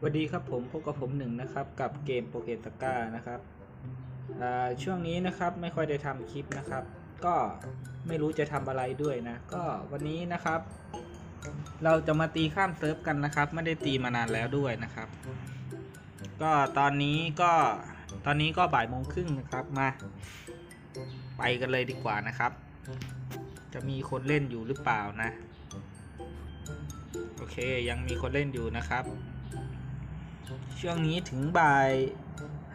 สวัสดีครับผมพบกับผมหนึ่งนะครับ กับเกมโปเกตก้านะครับช่วงนี้นะครับไม่ค่อยได้ทำคลิปนะครับ ก็ไม่รู้จะทำอะไรด้วยนะ ก็วันนี้นะครับ เราจะมาตีข้ามเซิร์ฟกันนะครับ ไม่ได้ตีมานานแล้วด้วยนะครับ ก็ตอนนี้ก็ตอนนี้ก็บ่ายโมงครึ่งนะครับมา ไปกันเลยดีกว่านะครับ จะมีคนเล่นอยู่หรือเปล่านะ โอเคยังมีคนเล่นอยู่นะครับ ช่วงนี้ถึงบ่าย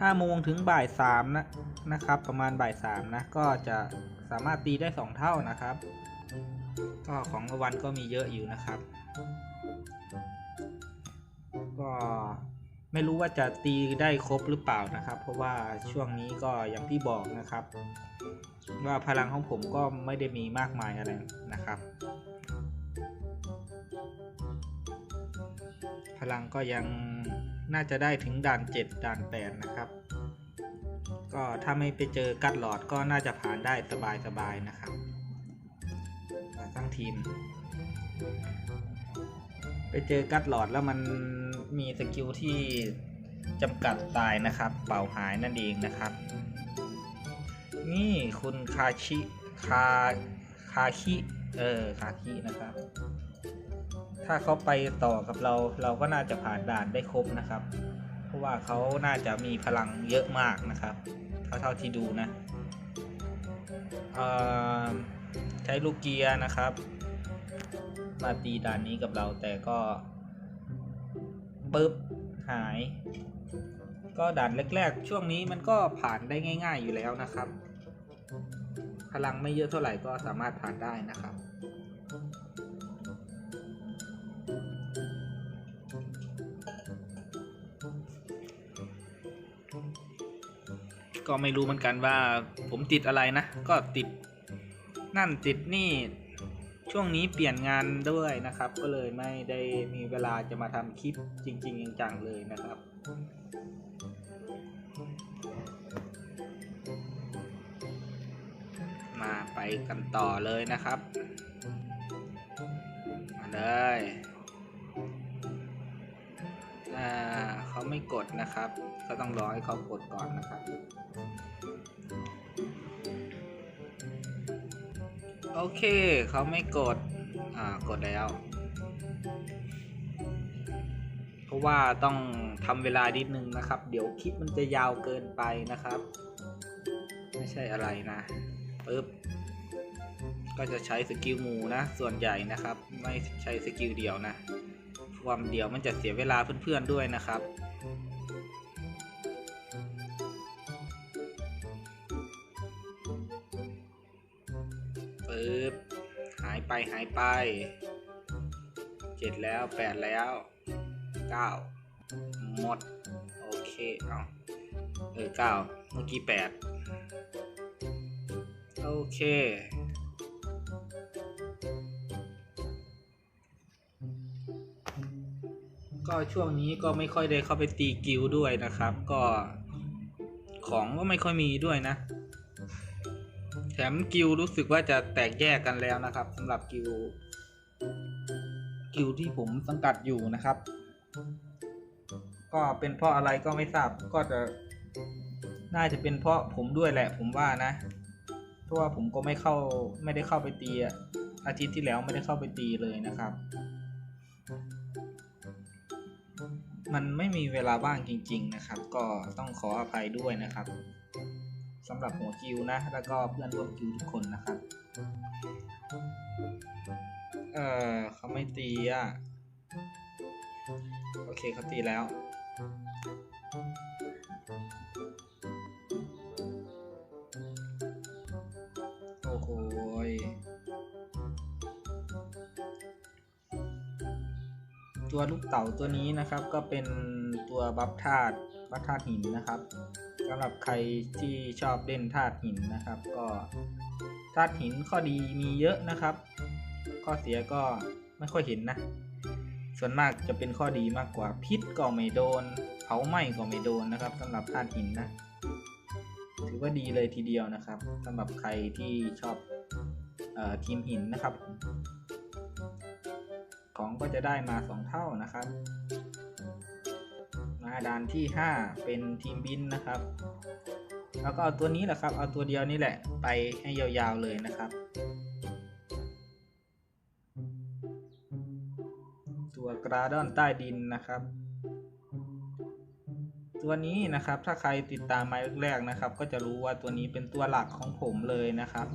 ห้าโมงถึงบ่ายสามนะนะครับ ประมาณบ่ายสามนะ ก็จะสามารถตีได้สองเท่านะครับ ก็ของรางวัลก็มีเยอะอยู่นะครับ ก็ไม่รู้ว่าจะตีได้ครบหรือเปล่านะครับ เพราะว่าช่วงนี้ก็อย่างที่บอกนะครับ ว่าพลังของผมก็ไม่ได้มีมากมายอะไรนะครับ พลังก็ยัง น่าจะได้ถึงด่าน 7 ด่าน 8 นะครับ ก็ถ้าไม่ไปเจอกัดหลอดก็น่าจะผ่านได้สบายๆนะครับตั้งทีม ไปเจอกัดหลอดแล้วมันมีสกิลที่จำกัดตายนะครับ เป่าหายนั่นเองนะครับ นี่คุณคาชิคาคาคิ เออ คาคินะครับ ถ้าเขาไปต่อกับเราเราก็น่าจะผ่านด่านได้ครบนะครับ เพราะว่าเขาน่าจะมีพลังเยอะมากนะครับเท่าเท่าที่ดูนะใช้ลูกเกียร์นะครับ มาตีด่านนี้กับเราแต่ก็ปึ๊บหาย ก็ด่านแรกๆ ช่วงนี้มันก็ผ่านได้ง่าย ๆอยู่แล้วนะครับ พลังไม่เยอะเท่าไหร่ก็สามารถผ่านได้นะครับ ก็ไม่รู้เหมือนกันว่าผมติดอะไรนะ ก็ติดนั่นติดนี่ช่วงนี้เปลี่ยนงานด้วยนะครับ ก็เลยไม่ได้มีเวลาจะมาทำคลิปจริง ๆ จังๆเลยนะครับมาไปกันต่อเลยนะครับ มาเลย เขาไม่กดนะครับ ก็ต้องรอให้เขากดก่อนนะครับ โอเคเขาไม่กด อ่ากดแล้ว เพราะว่าต้องทำเวลานิดนึงนะครับ เดี๋ยวคลิปมันจะยาวเกินไปนะครับ ไม่ใช่อะไรนะปึ๊บก็จะใช้สกิลหมูนะ ส่วนใหญ่นะครับ ไม่ใช้สกิลเดียวนะ ความเดียวมันจะเสียเวลาเพื่อนๆด้วยนะครับ ปึ๊บ หายไปหายไปเจ็ดแล้วแปดแล้วเก้าหมด โอเค เอาเออเก้าเมื่อกี้แปดโอเค ก็ช่วงนี้ก็ไม่ค่อยได้เข้าไปตีกิลด์ด้วยนะครับ ก็ของก็ไม่ค่อยมีด้วยนะ แถมกิลด์รู้สึกว่าจะแตกแยกกันแล้วนะครับสำหรับกิลด์กิลด์ที่ผมสังกัดอยู่นะครับ ก็เป็นเพราะอะไรก็ไม่ทราบก็จะน่าจะเป็นเพราะผมด้วยแหละ ผมว่านะเพราะว่าผมก็ไม่เข้าไม่ได้เข้าไปตีอาทิตย์ที่แล้วไม่ได้เข้าไปตีเลยนะครับ มันไม่มีเวลาว่างจริง ๆ นะครับ ก็ต้องขออภัยด้วยนะครับสำหรับหัวคิวนะ แล้วก็เพื่อนร่วมคิวทุกคนนะครับ เออเขาไม่ตีอะ โอเคเขาตีแล้ว ตัวลูกเต่าตัวนี้นะครับ ก็เป็นตัวบัฟธาตุบัฟธาตุหินนะครับสำหรับใครที่ชอบเล่นธาตุหินนะครับ ก็ธาตุหินข้อดีมีเยอะนะครับ ข้อเสียก็ไม่ค่อยเห็นนะส่วนมากจะเป็นข้อดีมากกว่าพิษก็ไม่โดนเผาไหม้ก็ไม่โดนนะครับสำหรับธาตุหินนะถือว่าดีเลยทีเดียวนะครับสำหรับใครที่ชอบเออทีมหินนะครับ ของก็จะได้มาสองเท่านะครับ มาด่านที่ 5 เป็นทีมบินนะครับ แล้วก็เอาตัวนี้แหละครับ เอาตัวเดียวนี่แหละ ไปให้ยาวๆเลยนะครับ ตัวกราดอนใต้ดินนะครับตัวนี้นะครับถ้าใครติดตามมาแรกๆนะครับ ก็จะรู้ว่าตัวนี้เป็นตัวหลักของผมเลยนะครับ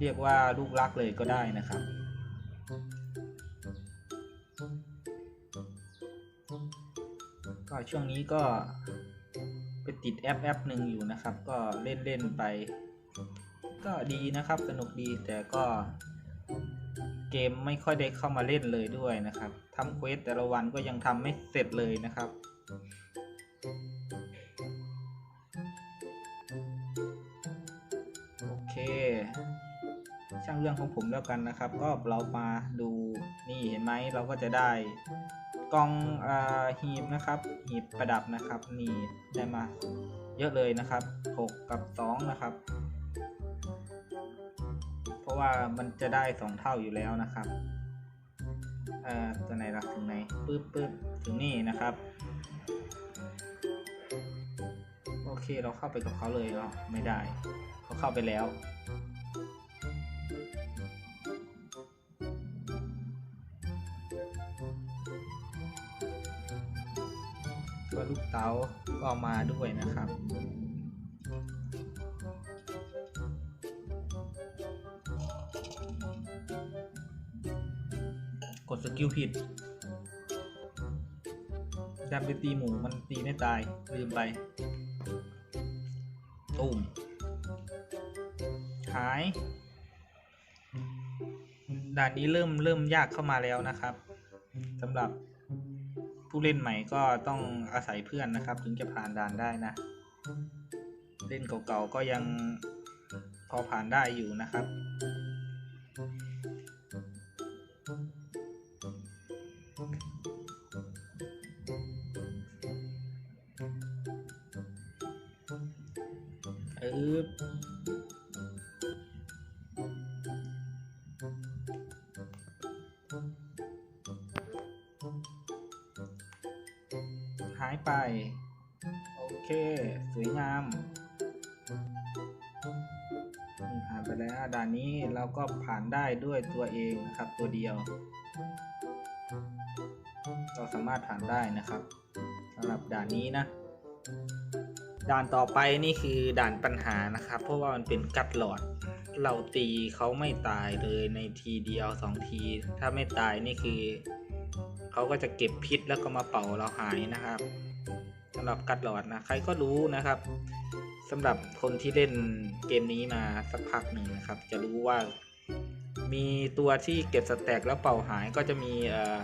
เรียกว่าลูกรักเลยก็ได้นะครับ ช่วงนี้ก็ไปติดแอปแอปหนึ่งอยู่นะครับ ก็เล่นเล่นไป ก็ดีนะครับสนุกดีแต่ก็เกมไม่ค่อยได้เข้ามาเล่นเลยด้วยนะครับทำเควสแต่ละวันก็ยังทำไม่เสร็จเลยนะครับ โอเค ช่างเรื่องของผมแล้วกันนะครับ ก็เรามาดูนี่เห็นไหมเราก็จะได้ กองอาหีบนะครับ หีบประดับนะครับ นี่ได้มาเยอะเลยนะครับ 6 กับ 2 นะครับ เพราะว่ามันจะได้ 2 เท่าอยู่แล้วนะครับเอ่อตัวไหนละถึงไหนปึ๊บปึ๊บถึงนี่นะครับ โอเคเราเข้าไปกับเขาเลยเนาะไม่ได้ เขาเข้าไปแล้ว เต๋าก็เอามาด้วยนะครับ กดสกิลผิดดันไปตีหมูมันตีไม่ตาย ลืมไป ตุ่มหายด่านนี้เริ่มเริ่มยากเข้ามาแล้วนะครับสำหรับ ผู้เล่นใหม่ก็ต้องอาศัยเพื่อนนะครับ ถึงจะผ่านด่านได้นะ เล่นเก่าๆก็ยังพอผ่านได้อยู่นะครับ นะครับ ตัวเดียว เราสามารถผ่านได้นะครับสำหรับด่านนี้นะ ด่านต่อไปนี่คือด่านปัญหานะครับ เพราะว่ามันเป็นกัดหลอด เราตีเขาไม่ตายเลยในทีเดียวสองที ถ้าไม่ตายนี่คือเขาก็จะเก็บพิษแล้วก็มาเป่าเราหายนะครับสำหรับกัดหลอดนะใครก็รู้นะครับสำหรับคนที่เล่นเกมนี้มาสักพักหนึ่งนะครับ จะรู้ว่า มีตัวที่เก็บสแต็กแล้วเป่าหายก็จะมีเอ่อ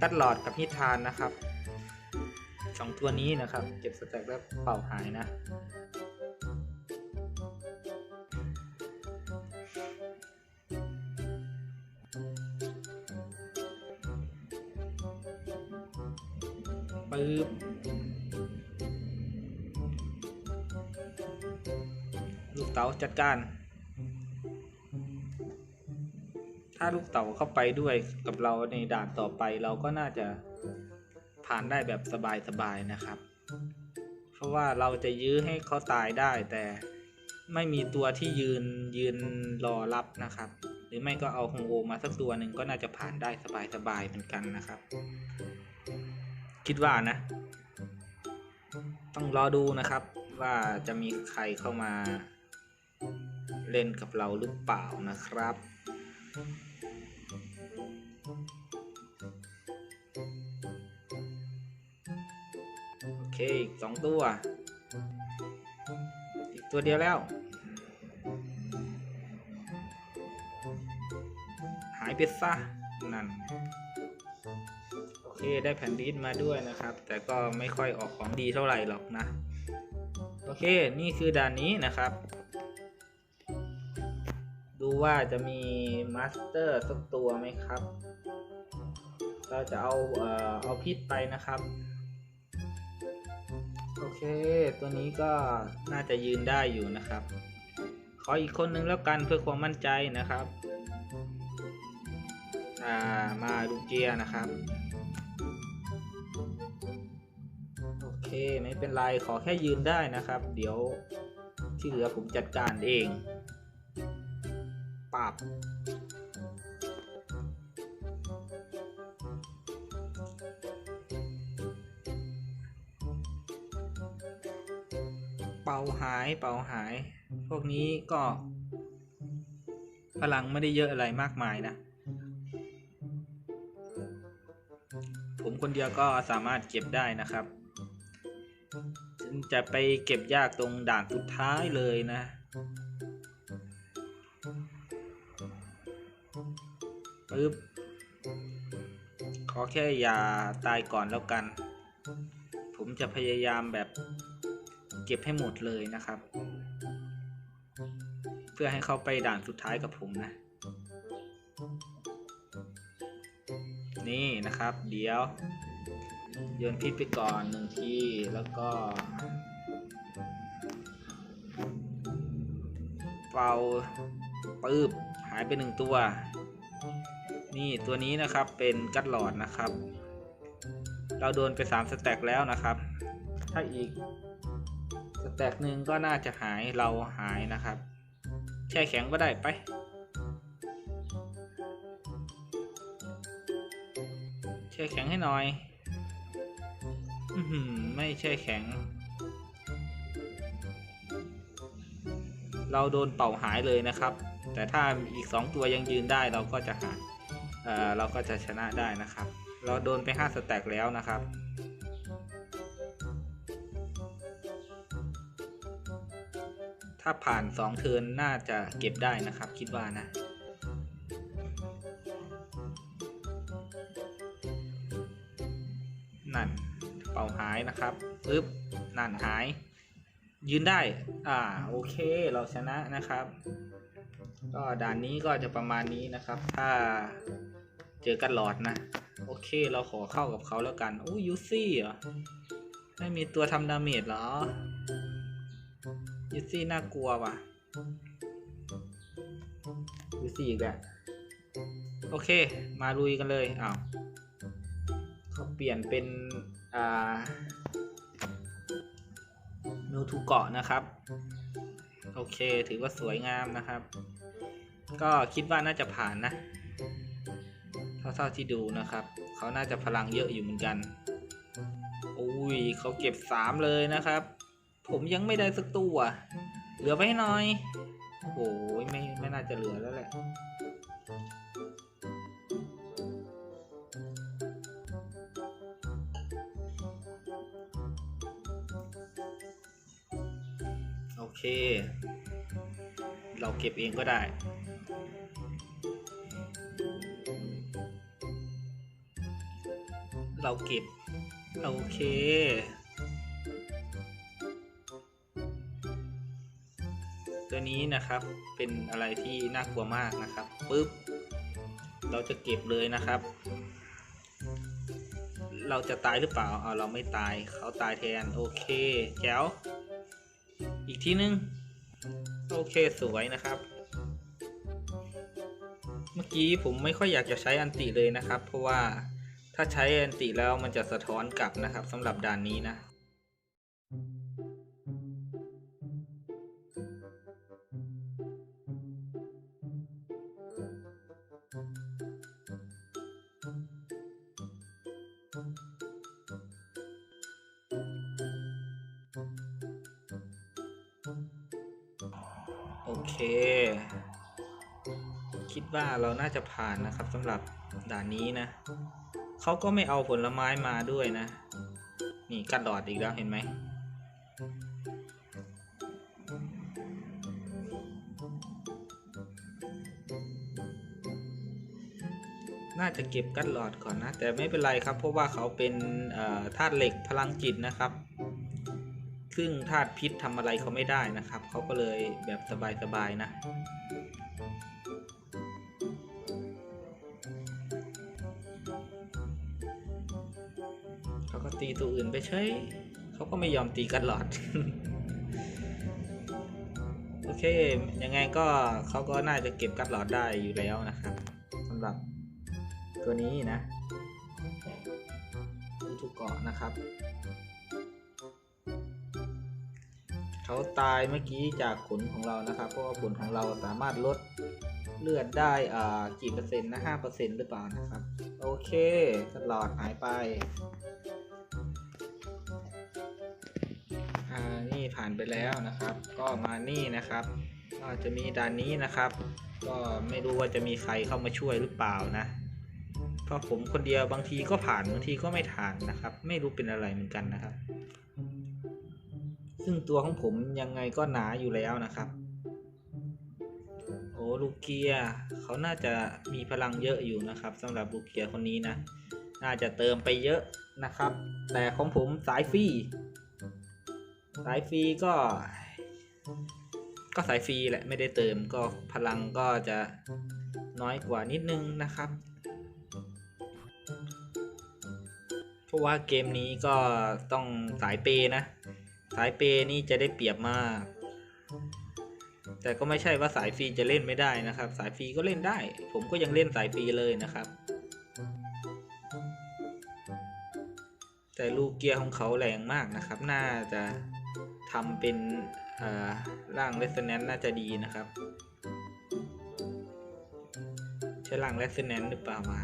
กัดหลอดกับฮิทานนะครับสองตัวนี้นะครับ เก็บสแต็กแล้วเป่าหายนะ ปึ๊บลูกเต๋าจัดการ ถ้าลูกเต๋าเข้าไปด้วยกับเราในด่านต่อไปเราก็น่าจะผ่านได้แบบสบายๆนะครับ เพราะว่าเราจะยื้อให้เขาตายได้แต่ไม่มีตัวที่ยืนยืนรอรับนะครับ หรือไม่ก็เอาฮงโอมาสักตัวหนึ่งก็น่าจะผ่านได้สบายๆเหมือนกันนะครับ คิดว่านะ ต้องรอดูนะครับว่าจะมีใครเข้ามาเล่นกับเราหรือเปล่านะครับ โอเคอีกสองตัว อีกตัวเดียวแล้ว หายไปซะนั่นโอเคได้แผ่นดิสมาด้วยนะครับ แต่ก็ไม่ค่อยออกของดีเท่าไหร่หรอกนะ โอเคนี่คือด่านนี้นะครับดูว่าจะมีมาสเตอร์สักตัวไหมครับ เราจะเอาเอ่อเอาพิษไปนะครับ โอเค ตัวนี้ก็น่าจะยืนได้อยู่นะครับ ขออีกคนนึงแล้วกันเพื่อความมั่นใจนะครับ อ่ามาลูเกียนะครับ โอเคไม่เป็นไรขอแค่ยืนได้นะครับ เดี๋ยวที่เหลือผมจัดการเองปับ หายเป่าหาย พวกนี้ก็พลังไม่ได้เยอะอะไรมากมายนะ ผมคนเดียวก็สามารถเก็บได้นะครับ จะไปเก็บยากตรงด่านสุดท้ายเลยนะปึ๊บขอแค่อย่าตายก่อนแล้วกัน ผมจะพยายามแบบ ก็บให้หมดเลยนะครับ เพื่อให้เขาไปด่านสุดท้ายกับผมนะ นี่นะครับ เดี๋ยวโยนพิษไปก่อนหนึ่งทีแล้วก็เป่าปืบหายไปหนึ่งตัว นี่ตัวนี้นะครับเป็นกัดหลอดนะครับ เราโดนไปสามสแต็กแล้วนะครับ ถ้าอีก สแต็กหนึ่งก็น่าจะหายเราหายนะครับ แช่แข็งก็ได้ไป แช่แข็งให้หน่อยอืไม่แช่แข็ง เราโดนเป่าหายเลยนะครับ แต่ถ้าอีกสองตัวยังยืนได้เราก็จะหาเเราก็จะชนะได้นะครับ เราโดนไปห้าสแต็กแล้วนะครับ ถ้าผ่านสองเทินน่าจะเก็บได้นะครับ คิดว่านะ นั่นเป่าหายนะครับปึ๊บนั่นหาย ยืนได้ อ่า โอเค เราชนะนะครับ ก็ด่านนี้ก็จะประมาณนี้นะครับ ถ้าเจอกันหลอดนะ โอเค เราขอเข้ากับเขาแล้วกันอู้ยูซี่เหรอ ไม่มีตัวทำดาเมจเหรอ ยูซี่น่ากลัวว่ะยูซี่อีกแล้วโอเค มาลุยกันเลยอ้าวเขาเปลี่ยนเป็น อ่ามิวทูเกาะนะครับ โอเคถือว่าสวยงามนะครับ ก็คิดว่าน่าจะผ่านนะเท่าๆที่ดูนะครับ เขาน่าจะพลังเยอะอยู่เหมือนกัน อุ้ยเขาเก็บสามเลยนะครับ ผมยังไม่ได้สักตัวเหลือไว้ให้หน่อย โอ้โหไม่ไม่น่าจะเหลือแล้วแหละโอเค เราเก็บเองก็ได้เราเก็บ โอเค ตัวนี้นะครับเป็นอะไรที่น่ากลัวมากนะครับปึ๊บเราจะเก็บเลยนะครับ เราจะตายหรือเปล่าเอาเราไม่ตายเขาตายแทนโอเคแจ๋วอีกทีนึงโอเคสวยนะครับ เมื่อกี้ผมไม่ค่อยอยากจะใช้อันติเลยนะครับ เพราะว่าถ้าใช้อันติแล้วมันจะสะท้อนกลับนะครับสำหรับด่านนี้นะ เค คิดว่าเราน่าจะผ่านนะครับสำหรับด่านนี้นะ เขาก็ไม่เอาผลไม้มาด้วยนะ นี่กัดดอดอีกแล้วเห็นไหม น่าจะเก็บกัดหลอดก่อนนะ แต่ไม่เป็นไรครับ เพราะว่าเขาเป็นธาตุเหล็กพลังจิตนะครับ ซึ่งธาตุพิษทำอะไรเขาไม่ได้นะครับ เขาก็เลยแบบสบายๆนะ เขาก็ตีตัวอื่นไปเฉยเขาก็ไม่ยอมตีกันหลอด โอเค ยังไงก็เขาก็น่าจะเก็บกัดหลอดได้อยู่แล้วนะครับสำหรับตัวนี้นะทุกเกาะนะครับ เขาตายเมื่อกี้จากขนของเรานะครับ เพราะว่าขนของเราสามารถลดเลือดได้อ่ากี่เปอร์เซ็นต์นะห้าเปอร์เซ็นต์หรือเปล่านะครับ โอเคตลอดหายไป อ่า นี่ผ่านไปแล้วนะครับ ก็มานี่นะครับ ก็จะมีด่านนี้นะครับ ก็ไม่รู้ว่าจะมีใครเข้ามาช่วยหรือเปล่านะ เพราะผมคนเดียวบางทีก็ผ่านบางทีก็ไม่ผ่านนะครับ ไม่รู้เป็นอะไรเหมือนกันนะครับ ซึ่งตัวของผมยังไงก็หนาอยู่แล้วนะครับ โอ้ลูกเกียร์เขาน่าจะมีพลังเยอะอยู่นะครับสำหรับลูกเกียร์คนนี้นะ น่าจะเติมไปเยอะนะครับ แต่ของผมสายฟรีสายฟรีก็ ก็สายฟรีแหละไม่ได้เติมก็พลังก็จะน้อยกว่านิดนึงนะครับ เพราะว่าเกมนี้ก็ต้องสายเปย์นะ สายเปย์นี่จะได้เปรียบมาก แต่ก็ไม่ใช่ว่าสายฟรีจะเล่นไม่ได้นะครับ สายฟรีก็เล่นได้ ผมก็ยังเล่นสายฟรีเลยนะครับ แต่ลูกเกียร์ของเขาแรงมากนะครับ น่าจะทำเป็นอ่าร่างเลสเนนน่าจะดีนะครับใช่ร่างเลสเนนหรือเปล่าวะ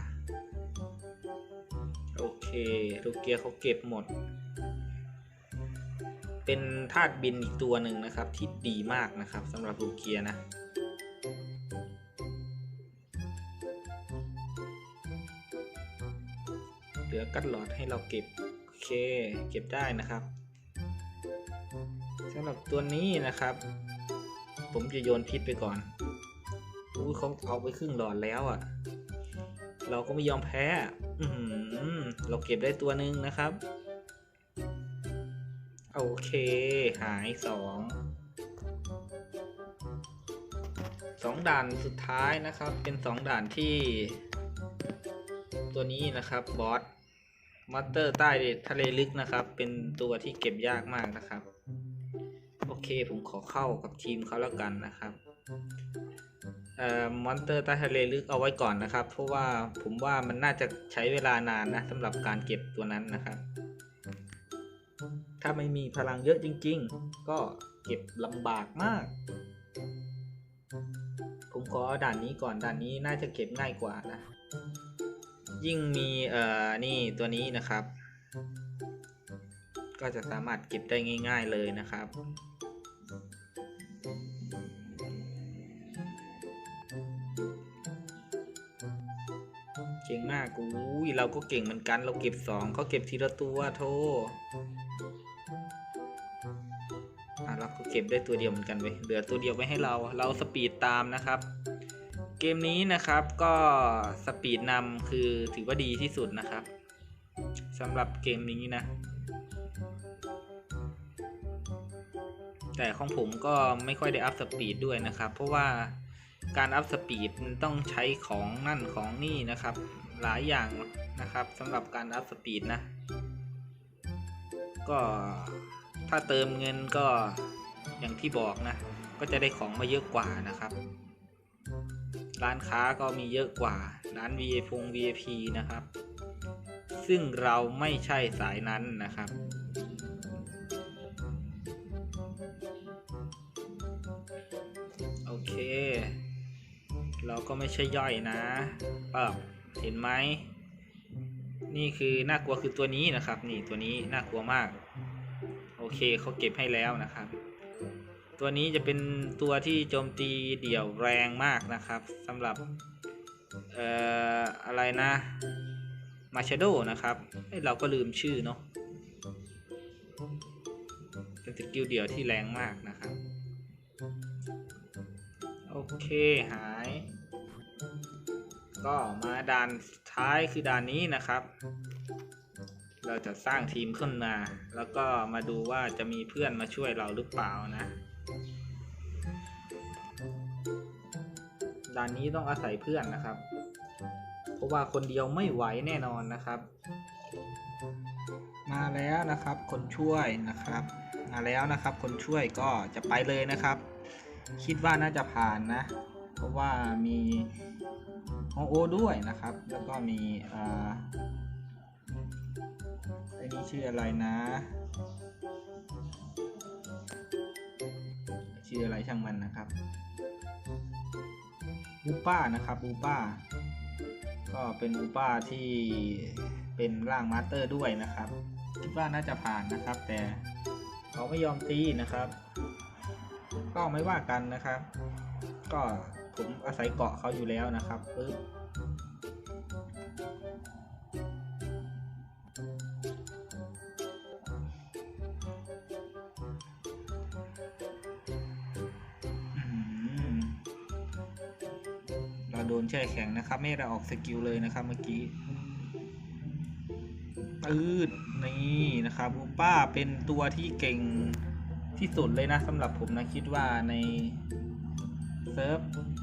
โอเคลูกเกียร์เขาเก็บหมด เป็นธาตุบินอีกตัวหนึ่งนะครับ ที่ดีมากนะครับสำหรับลูกเกียนะเหลือกัดหลอดให้เราเก็บโอเคเก็บได้นะครับสำหรับตัวนี้นะครับ ผมจะโยนพิษไปก่อนอุ้เขาเอาไปครึ่งหลอดแล้วอะ่ะ เราก็ไม่ยอมแพ้ อืเราเก็บได้ตัวหนึ่งนะครับ โอเค หายสองสองด่านสุดท้ายนะครับ เป็นสองด่านที่ ตัวนี้นะครับบอสมอนเตอร์ใต้ทะเลลึกนะครับ เป็นตัวที่เก็บยากมากนะครับ โอเคผมขอเข้ากับทีมเขาแล้วกันนะครับเอ่อมอนเตอร์ใต้ทะเลลึกเอาไว้ก่อนนะครับ เพราะว่าผมว่ามันน่าจะใช้เวลานานนะสำหรับการเก็บตัวนั้นนะครับ ถ้าไม่มีพลังเยอะจริง ๆ ก็เก็บลำบากมาก ผมขอด่านนี้ก่อนด่านนี้น่าจะเก็บง่ายกว่านะ ยิ่งมีเอ่อนี่ตัวนี้นะครับ ก็จะสามารถเก็บได้ง่าย ๆเลยนะครับเก่งมากกูยเราก็เก่งเหมือนกัน เราเก็บสองเขาเก็บทีละตัวโท ก็เก็บได้ตัวเดียวเหมือนกันเว้ยเหลือตัวเดียวไว้ให้เรา เราสปีดตามนะครับ เกมนี้นะครับก็สปีดนำคือถือว่าดีที่สุดนะครับสำหรับเกมนี้นะ แต่ของผมก็ไม่ค่อยได้อัพสปีดด้วยนะครับ เพราะว่าการอัพสปีดมันต้องใช้ของนั่นของนี่นะครับ หลายอย่างนะครับสำหรับการอัพสปีดนะ ก็ถ้าเติมเงินก็ อย่างที่บอกนะ ก็จะได้ของมาเยอะกว่านะครับ ร้านค้าก็มีเยอะกว่า ร้าน VA พง VIP นะครับ ซึ่งเราไม่ใช่สายนั้นนะครับโอเค เราก็ไม่ใช่ย่อยนะเออเห็นไหม นี่คือน่ากลัวคือตัวนี้นะครับ นี่ตัวนี้น่ากลัวมาก โอเคเขาเก็บให้แล้วนะครับ ตัวนี้จะเป็นตัวที่โจมตีเดี่ยวแรงมากนะครับสำหรับเอ่ออะไรนะมาช a โดนะครับเราก็ลืมชื่อเนาะเป็นสกิลเดี่ยวที่แรงมากนะครับ โอเคหาย ก็มาด่านท้ายคือด่านนี้นะครับ เราจะสร้างทีมขึ้นมา แล้วก็มาดูว่าจะมีเพื่อนมาช่วยเราหรือเปล่านะ ด่านนี้ต้องอาศัยเพื่อนนะครับ เพราะว่าคนเดียวไม่ไหวแน่นอนนะครับ มาแล้วนะครับคนช่วยนะครับ มาแล้วนะครับ คนช่วยก็จะไปเลยนะครับ คิดว่าน่าจะผ่านนะ เพราะว่ามีฮอโอด้วยนะครับ แล้วก็มีอ่าไอ้นี่ชื่ออะไรนะชื่ออะไรช่างมันนะครับ อูป้านะครับอูป้าก็เป็นอูป้าที่เป็นร่างมาสเตอร์ด้วยนะครับคิดว่าน่าจะผ่านนะครับ แต่เขาไม่ยอมตีนะครับ ก็ไม่ว่ากันนะครับ ก็ผมอาศัยเกาะเขาอยู่แล้วนะครับปึ๊บ ข็งนะครับ ไม่ได้ออกสกิลเลยนะครับเมื่อกี้ปืดนี่นะครับอูป้าเป็นตัวที่เก่งที่สุดเลยนะสำหรับผมนะคิดว่าในเซิร์ฟ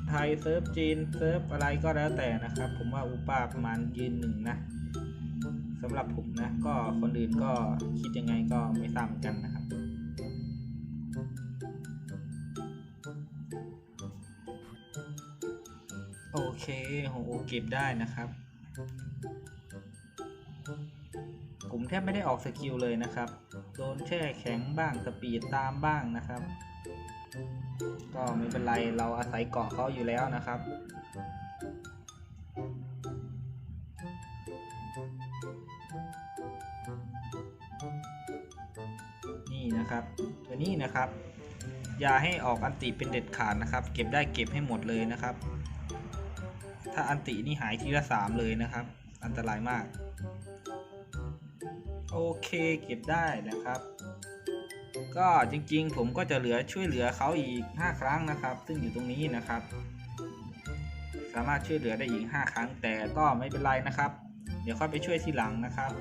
ไทยเซิร์ฟจีนเซิร์ฟอะไรก็แล้วแต่นะครับ ผมว่าอูป้าประมาณยืนหนึ่งนะสำหรับผมนะ ก็คนอื่นก็คิดยังไงก็ไม่ทราบเหมือนกันนะครับ โอเคโหเก็บได้นะครับ ผมแทบไม่ได้ออกสกิลเลยนะครับ โดนแช่แข็งบ้างสปีดตามบ้างนะครับ ก็ไม่เป็นไรเราอาศัยเกาะเขาอยู่แล้วนะครับนี่นะครับตัวนี้นะครับ อย่าให้ออกอันติเป็นเด็ดขาดนะครับ เก็บได้เก็บให้หมดเลยนะครับ ถ้าอันตินี่หายทีละสามเลยนะครับ อันตรายมาก โอเคเก็บได้นะครับ ก็จริงๆ ผมก็จะเหลือช่วยเหลือเขาอีก 5 ครั้งนะครับ ซึ่งอยู่ตรงนี้นะครับ สามารถช่วยเหลือได้อีก 5 ครั้งแต่ก็ไม่เป็นไรนะครับ เดี๋ยวค่อยไปช่วยทีหลังนะครับ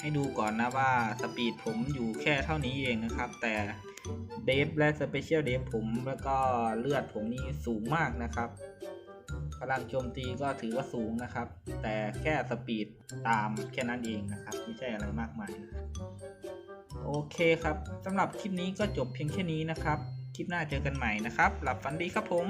ให้ดูก่อนนะว่าสปีดผมอยู่แค่เท่านี้เองนะครับ แต่เดฟและสเปเชียลเดฟผมแล้วก็เลือดผมนี่สูงมากนะครับ พลังโจมตีก็ถือว่าสูงนะครับ แต่แค่สปีดตามแค่นั้นเองนะครับ ไม่ใช่อะไรมากมายนะโอเคครับสำหรับคลิปนี้ก็จบเพียงแค่นี้นะครับ คลิปหน้าเจอกันใหม่นะครับ หลับฝันดีครับผม